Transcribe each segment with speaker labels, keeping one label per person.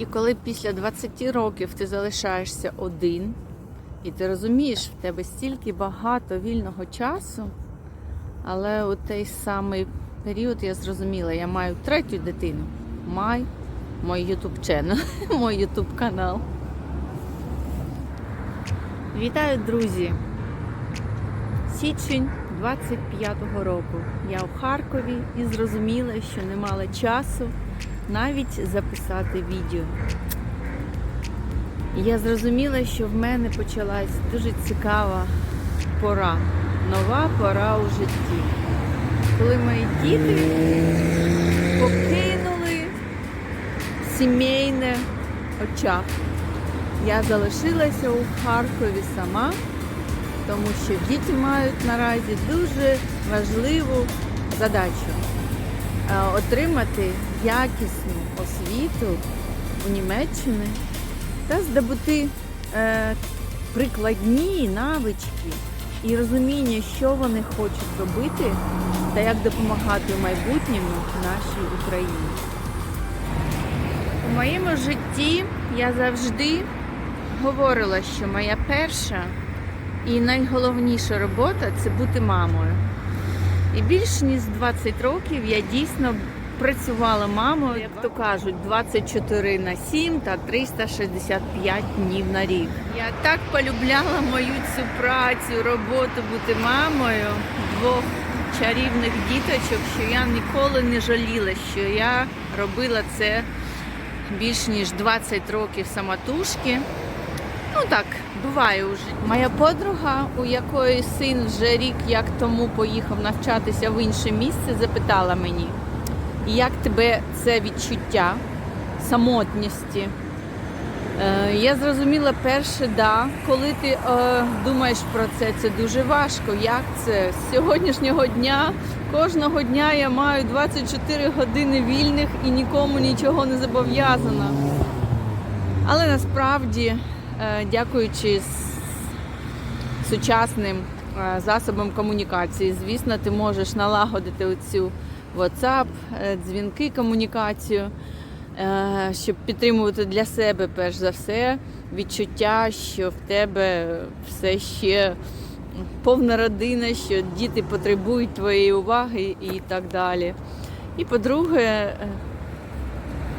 Speaker 1: І коли після 20 років ти залишаєшся один, і ти розумієш, в тебе стільки багато вільного часу, але у той самий період я зрозуміла, я маю третю дитину. Май, мой ютуб ченел, мой ютуб канал. Вітаю, друзі! Січень 25-го року. Я у Харкові і зрозуміла, що не мала часу навіть записати відео. Я зрозуміла, що в мене почалась дуже цікава пора, нова пора у житті. Коли мої діти покинули сімейне очах. Я залишилася у Харкові сама, тому що діти мають наразі дуже важливу задачу отримати якісну освіту у Німеччині та здобути е, прикладні навички і розуміння, що вони хочуть робити та як допомагати в майбутньому нашій Україні. У моєму житті я завжди говорила, що моя перша і найголовніша робота це бути мамою. І більш ніж 20 років я дійсно працювала мамою, як то кажуть, 24 на 7 та 365 днів на рік. Я так полюбляла мою цю працю, роботу бути мамою двох чарівних діточок, що я ніколи не жаліла, що я робила це більш ніж 20 років самотужки. Ну так, буває житті. Моя подруга, у якої син вже рік як тому поїхав навчатися в інше місце, запитала мені, як тебе це відчуття самотності. Е, я зрозуміла перше, да, коли ти е, думаєш про це, це дуже важко. Як це? З сьогоднішнього дня, кожного дня я маю 24 години вільних і нікому нічого не зобов'язана. Але насправді, дякуючи сучасним е, засобам комунікації, звісно, ти можеш налагодити оцю WhatsApp, е, дзвінки, комунікацію, е, щоб підтримувати для себе перш за все відчуття, що в тебе все ще повна родина, що діти потребують твоєї уваги і так далі. І по-друге, е,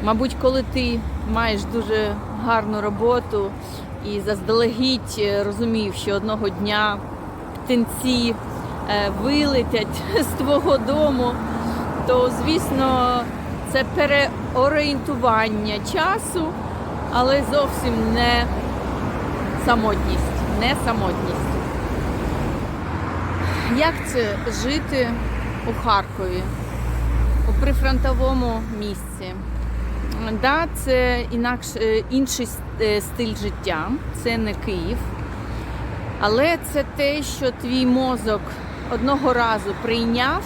Speaker 1: Мабуть, коли ти маєш дуже гарну роботу і заздалегідь е, розумів, що одного дня птенці е, вилетять з твого дому, то звісно це переорієнтування часу, але зовсім не самотність. Не самотність. Як це жити у Харкові, у прифронтовому місці? Да, це інакш, е, інший е, стиль життя, це не Київ. Але це те, що твій мозок одного разу прийняв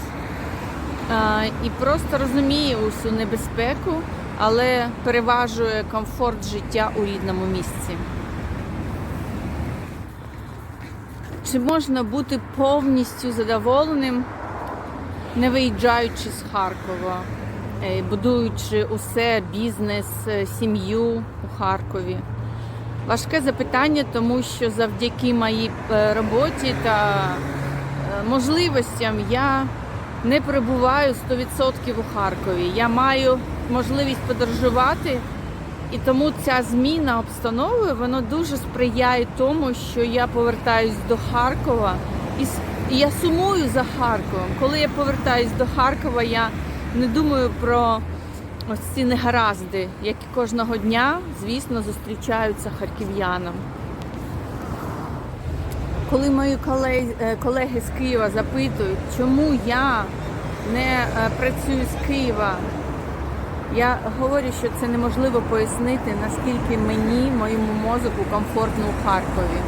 Speaker 1: і просто розуміє усю небезпеку, але переважує комфорт життя у рідному місці. Чи можна бути повністю задоволеним, не виїжджаючи з Харкова? Е, будуючи усе, бізнес, е, сім'ю у Харкові? Важке запитання, тому що завдяки моїй е, роботі та можливостям я не перебуваю 100% у Харкові. Я маю можливість подорожувати, і тому ця зміна обстанови вона дуже сприяє тому, що я повертаюсь до Харкова і я сумую за Харковом. Коли я повертаюсь до Харкова, я не думаю про ось ці негаразди, які кожного дня, звісно, зустрічаються харків'янам. Коли мої колеги, е, з Києва запитують, чому я не е, працюю з Києва, я говорю, що це неможливо пояснити, наскільки мені, моєму мозку комфортно у Харкові.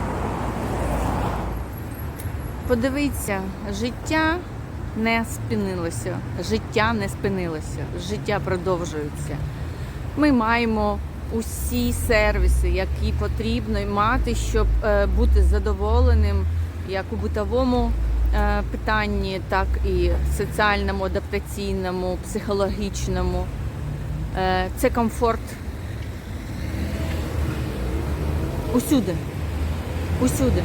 Speaker 1: Подивіться, життя не спинилося, життя не спинилося, життя продовжується. Ми маємо усі сервіси, які потрібно мати, щоб е, бути задоволеним як у битовому е, питанні, так і соціальному, адаптаційному, психологічному. Е, Це комфорт Усюди. Усюди.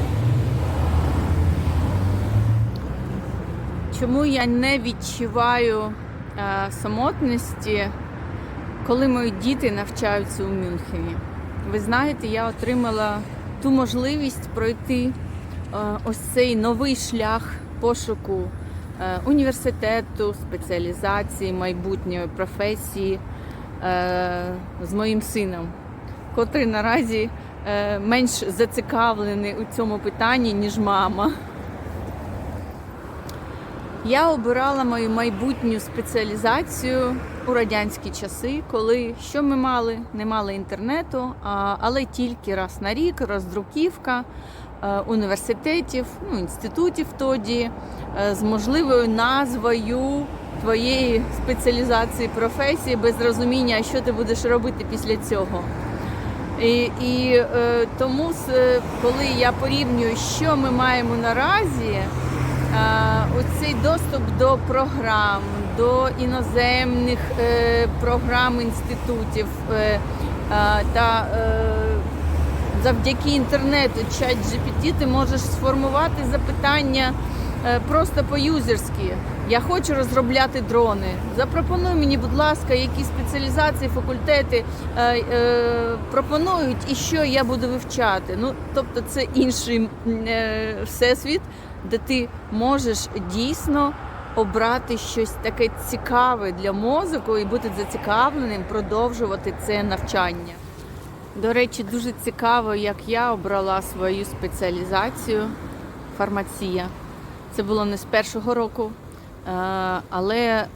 Speaker 1: Чому я не відчуваю е, самотності, коли мої діти навчаються у Мюнхені? Ви знаєте, я отримала ту можливість пройти е, ось цей новий шлях пошуку е, університету, спеціалізації, майбутньої професії з моїм сином, котрий наразі менш зацікавлений у цьому питанні, ніж мама. Я обирала мою майбутню спеціалізацію у радянські часи, коли що ми мали? Не мали інтернету, але тільки раз на рік роздруківка е, університетів, ну, інститутів тоді е, з можливою назвою твоєї спеціалізації професії без розуміння, що ти будеш робити після цього. І, і е, тому, коли я порівнюю, що ми маємо наразі, оцей доступ до програм, до іноземних е, програм інститутів е, та е, завдяки інтернету, чат GPT, ти можеш сформувати запитання просто по-юзерськи. Я хочу розробляти дрони. Запропонуй мені, будь ласка, які спеціалізації, факультети пропонують і що я буду вивчати. Ну, тобто, це інший всесвіт, де ти можеш дійсно обрати щось таке цікаве для мозку і бути зацікавленим продовжувати це навчання. До речі, дуже цікаво, як я обрала свою спеціалізацію фармація. Це було не з першого року, е, але е,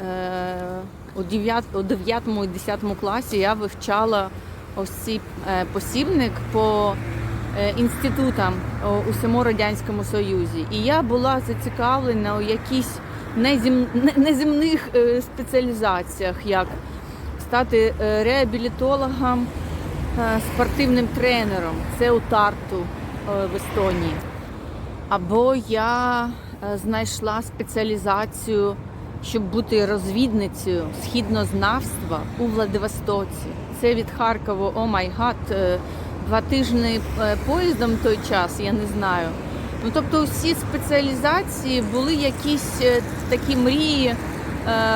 Speaker 1: у 9, і 10 класі я вивчала ось цей е, посібник по інститутам у всьому Радянському Союзі. І я була зацікавлена у якісь незем, неземних е, спеціалізаціях, як стати е, реабілітологом, е, спортивним тренером. Це у Тарту е, в Естонії. Або я е, знайшла спеціалізацію, щоб бути розвідницею східнознавства у Владивостоці. Це від Харкова, о май гад, е, два тижні е, поїздом той час, я не знаю. Ну, тобто всі спеціалізації були якісь е, такі мрії, е,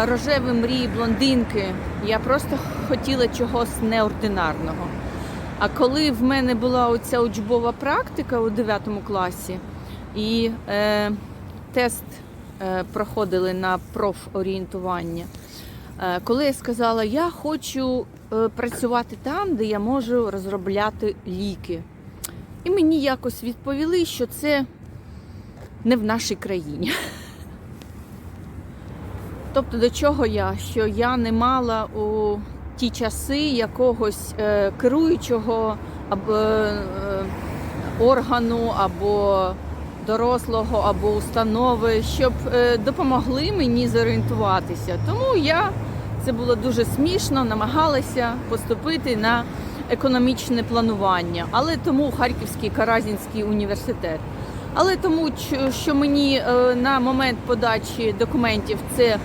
Speaker 1: рожеві мрії, блондинки. Я просто хотіла чогось неординарного. А коли в мене була оця учбова практика у 9 класі, і е, тест е, проходили на профорієнтування, е, коли я сказала, я хочу працювати там, де я можу розробляти ліки. І мені якось відповіли, що це не в нашій країні. Тобто до чого я? Що я не мала у ті часи якогось е, керуючого або е, органу, або дорослого, або установи, щоб е, допомогли мені зорієнтуватися. Тому я це було дуже смішно, намагалася поступити на економічне планування, але тому Харківський Каразінський університет. Але тому, що мені е, на момент подачі документів це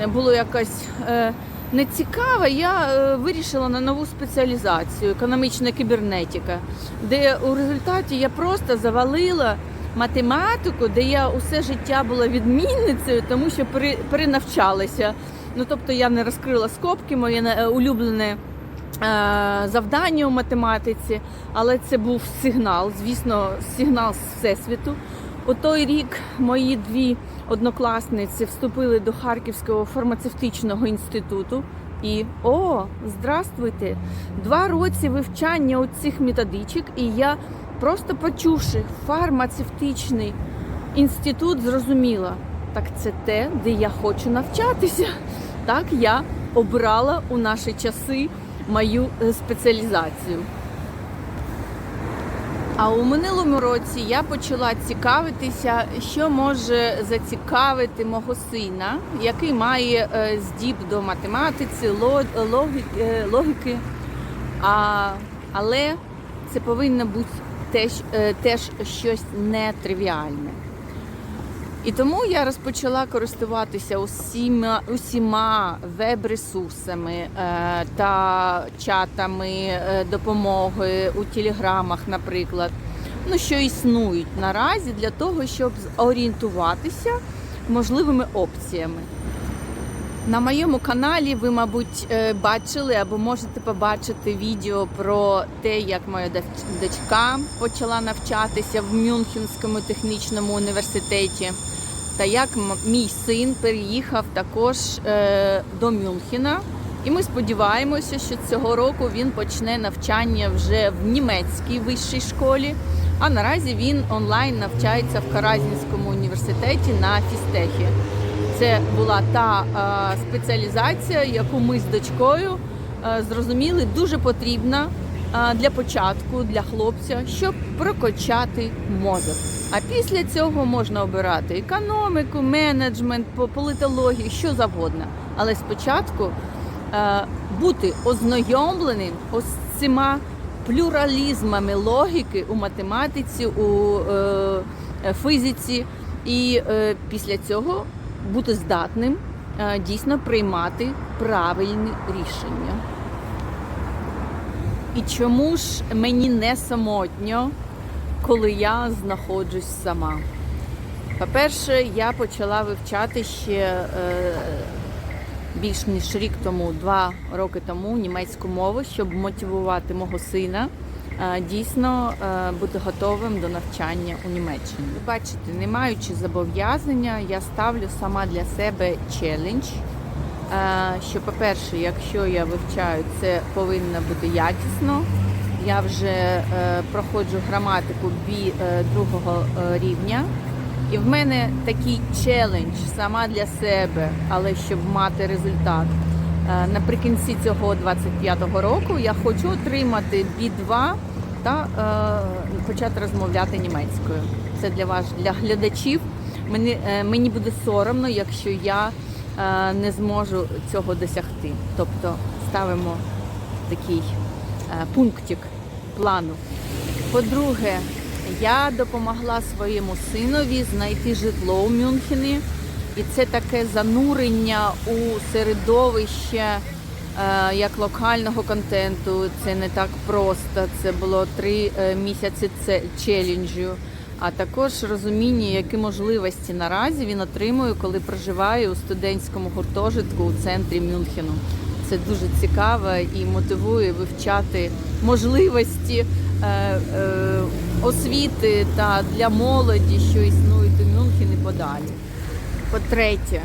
Speaker 1: е, було якось е, нецікаво, я вирішила на нову спеціалізацію економічна кібернетика, де у результаті я просто завалила математику, де я усе життя була відмінницею, тому що пере- перенавчалася. Ну тобто я не розкрила скобки, моє е, улюблене е, завдання у математиці, але це був сигнал, звісно, сигнал з всесвіту. У той рік мої дві однокласниці вступили до Харківського фармацевтичного інституту. І о, здравствуйте! Два році вивчання оцих методичок, і я просто почувши фармацевтичний інститут, зрозуміла, так це те, де я хочу навчатися. Так я обрала у наші часи мою е, спеціалізацію. А у минулому році я почала цікавитися, що може зацікавити мого сина, який має е, здіб до математиці, е, логіки. А, але це повинно бути теж, теж щось нетривіальне. І тому я розпочала користуватися усіма, усіма веб-ресурсами е, та чатами е, допомоги у телеграмах, наприклад, ну, що існують наразі для того, щоб орієнтуватися можливими опціями. На моєму каналі ви, мабуть, е, бачили або можете побачити відео про те, як моя дочка почала навчатися в Мюнхенському технічному університеті, та як мій син переїхав також е, до Мюнхена. І ми сподіваємося, що цього року він почне навчання вже в німецькій вищій школі. А наразі він онлайн навчається в Каразінському університеті на фістехі. Це була та спеціалізація, яку ми з дочкою е, зрозуміли дуже потрібна для початку для хлопця, щоб прокачати мозок. А після цього можна обирати економіку, менеджмент, по- політологію, що завгодно. Але спочатку е, бути ознайомленим ось цими плюралізмами логіки у математиці, у е, фізиці, і е, після цього бути здатним дійсно приймати правильні рішення. І чому ж мені не самотньо, коли я знаходжусь сама? По-перше, я почала вивчати ще е, більш ніж рік тому, два роки тому, німецьку мову, щоб мотивувати мого сина е, дійсно е, бути готовим до навчання у Німеччині. Бачите, не маючи зобов'язання, я ставлю сама для себе челендж. Що, по-перше, якщо я вивчаю, це повинно бути якісно. Я вже е, проходжу граматику бі е, другого е, рівня. І в мене такий челендж сама для себе, але щоб мати результат. Наприкінці цього 25-го року я хочу отримати B2 та е, почати розмовляти німецькою. Це для вас, для глядачів. Мені, е, мені буде соромно, якщо я не зможу цього досягти. Тобто ставимо такий е, пунктик плану. По-друге, я допомогла своєму синові знайти житло у Мюнхені, і це таке занурення у середовище е, як локального контенту. Це не так просто. Це було три е, місяці челенджу. А також розуміння, які можливості наразі він отримує, коли проживає у студентському гуртожитку у центрі Мюнхену. Це дуже цікаво і мотивує вивчати можливості е, е, освіти та для молоді, що існують у Мюнхені подалі. По-третє,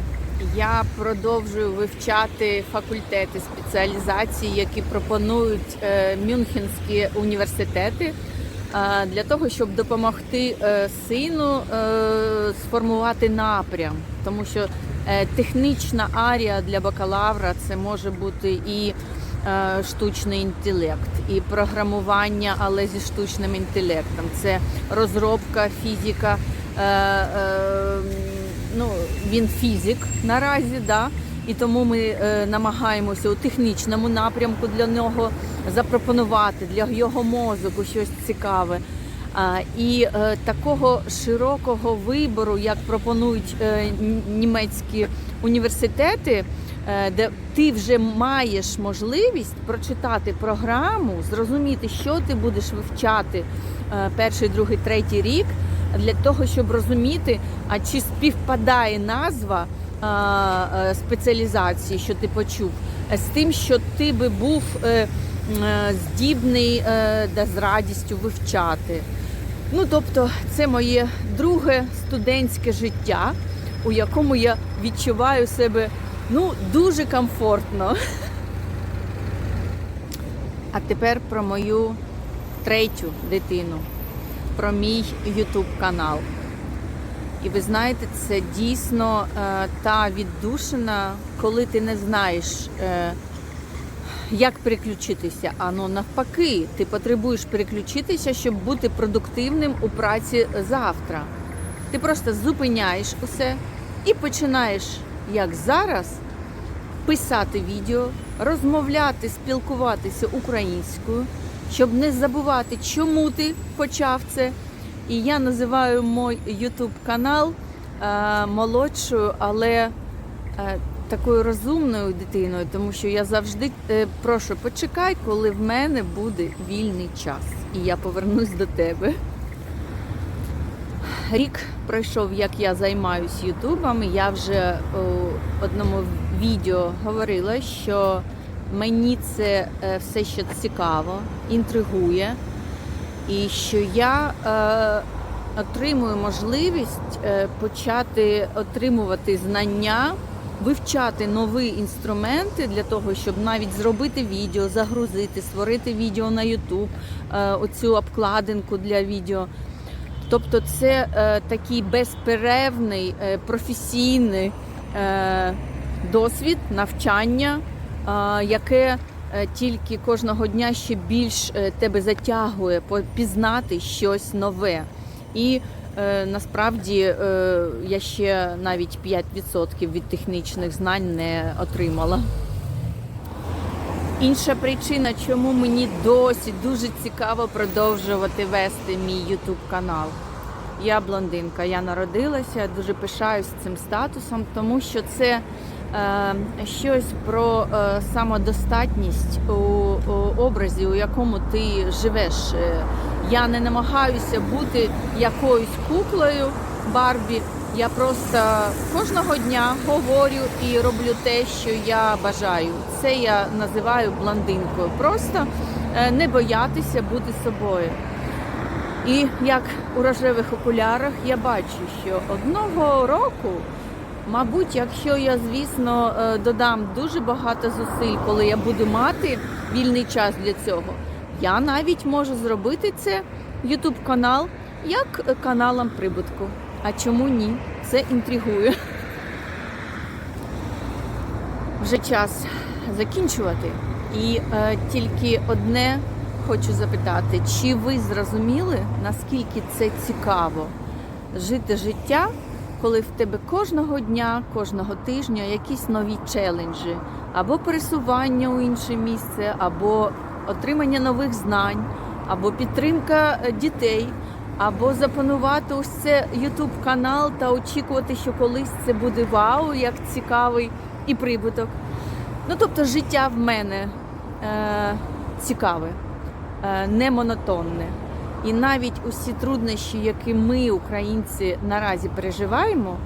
Speaker 1: я продовжую вивчати факультети спеціалізації, які пропонують е, мюнхенські університети, для того, щоб допомогти е, сину е, сформувати напрям, тому що е, технічна арія для бакалавра це може бути і штучний інтелект, і програмування, але зі штучним інтелектом. Це розробка, фізика. Ну, він фізик наразі, да, і тому ми е, намагаємося у технічному напрямку для нього запропонувати для його мозку щось цікаве. І е, такого широкого вибору, як пропонують е, німецькі університети, де ти вже маєш можливість прочитати програму, зрозуміти, що ти будеш вивчати перший, другий, третій рік, для того, щоб розуміти, а чи співпадає назва спеціалізації, що ти почув, е, з тим, що ти би був е, е, здібний е, да, з радістю вивчати. Ну, тобто, це моє друге студентське життя, у якому я відчуваю себе ну, дуже комфортно. А тепер про мою третю дитину, про мій YouTube канал. І ви знаєте, це дійсно е, та віддушина, коли ти не знаєш, е, як переключитися. А ну навпаки, ти потребуєш переключитися, щоб бути продуктивним у праці завтра. Ти просто зупиняєш усе і починаєш, як зараз, писати відео, розмовляти, спілкуватися українською, щоб не забувати, чому ти почав це. І я називаю мій YouTube канал е, молодшою, але е, такою розумною дитиною, тому що я завжди е, прошу, почекай, коли в мене буде вільний час, і я повернусь до тебе. Рік пройшов, як я займаюся Ютубом. Я вже у одному відео говорила, що мені це все ще цікаво, інтригує, і що я е, отримую можливість е, почати отримувати знання, вивчати нові інструменти для того, щоб навіть зробити відео, загрузити, створити відео на YouTube, е, оцю обкладинку для відео. Тобто це е, такий безперервний е, професійний е, досвід, навчання, е, яке тільки кожного дня ще більш е, тебе затягує пізнати щось нове. І е, насправді е, я ще навіть 5% від технічних знань не отримала. Інша причина, чому мені досі дуже цікаво продовжувати вести мій YouTube канал. Я блондинка, я народилася, дуже пишаюсь цим статусом, тому що це е, щось про е, самодостатність у, образі, у якому ти живеш. Е, Я не намагаюся бути якоюсь куклою Барбі. Я просто кожного дня говорю і роблю те, що я бажаю. Це я називаю блондинкою. Просто е, не боятися бути собою. І як у рожевих окулярах я бачу, що одного року, мабуть, якщо я, звісно, е, додам дуже багато зусиль, коли я буду мати вільний час для цього, я навіть можу зробити це YouTube канал як каналом прибутку. А чому ні? Це інтригує. Вже час закінчувати. І е, тільки одне хочу запитати: чи ви зрозуміли, наскільки це цікаво жити життя, коли в тебе кожного дня, кожного тижня якісь нові челенджі, або пересування у інше місце, або отримання нових знань, або підтримка е, дітей, або запланувати ось це YouTube канал та очікувати, що колись це буде вау, як цікавий і прибуток. Ну тобто життя в мене е, цікаве, е, не монотонне. І навіть усі труднощі, які ми, українці, наразі переживаємо,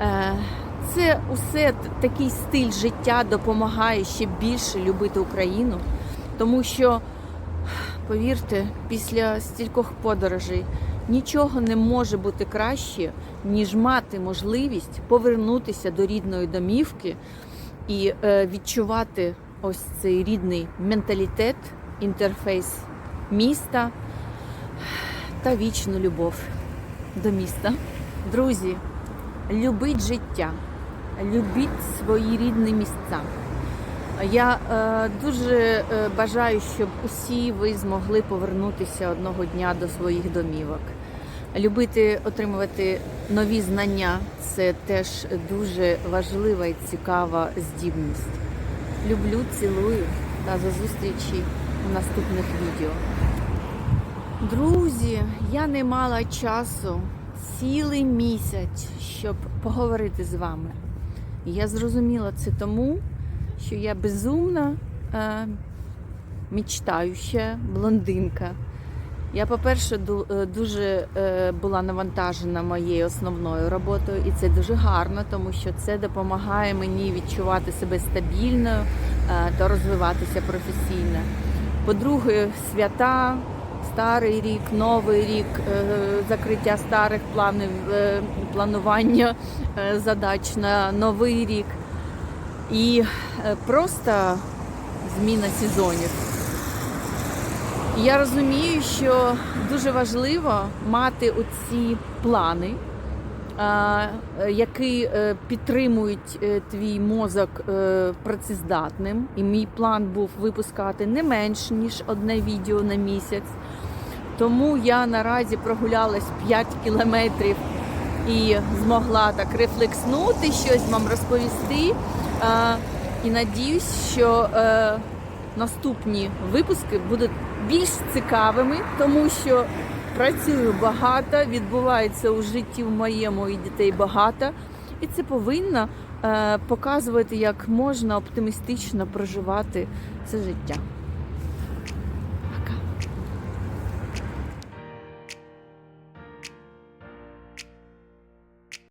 Speaker 1: е, це усе такий стиль життя допомагає ще більше любити Україну. Тому що, повірте, після стількох подорожей нічого не може бути краще, ніж мати можливість повернутися до рідної домівки і е, відчувати ось цей рідний менталітет, інтерфейс міста та вічну любов до міста. Друзі, любіть життя, любіть свої рідні місця. Я е, дуже е, бажаю, щоб усі ви змогли повернутися одного дня до своїх домівок. Любити отримувати нові знання це теж дуже важлива і цікава здібність. Люблю, цілую та за зустрічі в наступних відео. Друзі, я не мала часу цілий місяць, щоб поговорити з вами. І я зрозуміла це тому, що я безумна, е, мечтаюча блондинка. Я, по-перше, е, дуже е, була навантажена моєю основною роботою, і це дуже гарно, тому що це допомагає мені відчувати себе стабільною е, та розвиватися професійно. По-друге, свята, старий рік, новий рік, е, закриття старих планів, е, планування е, задач на новий рік і просто зміна сезонів. Я розумію, що дуже важливо мати оці плани, які підтримують твій мозок працездатним. І мій план був випускати не менш ніж одне відео на місяць. Тому я наразі прогулялась 5 кілометрів і змогла так рефлекснути, щось вам розповісти. І надіюсь, що е, наступні випуски будуть більш цікавими, тому що працюю багато, відбувається у житті в моєму і дітей багато. І це повинно е, показувати, як можна оптимістично проживати це життя.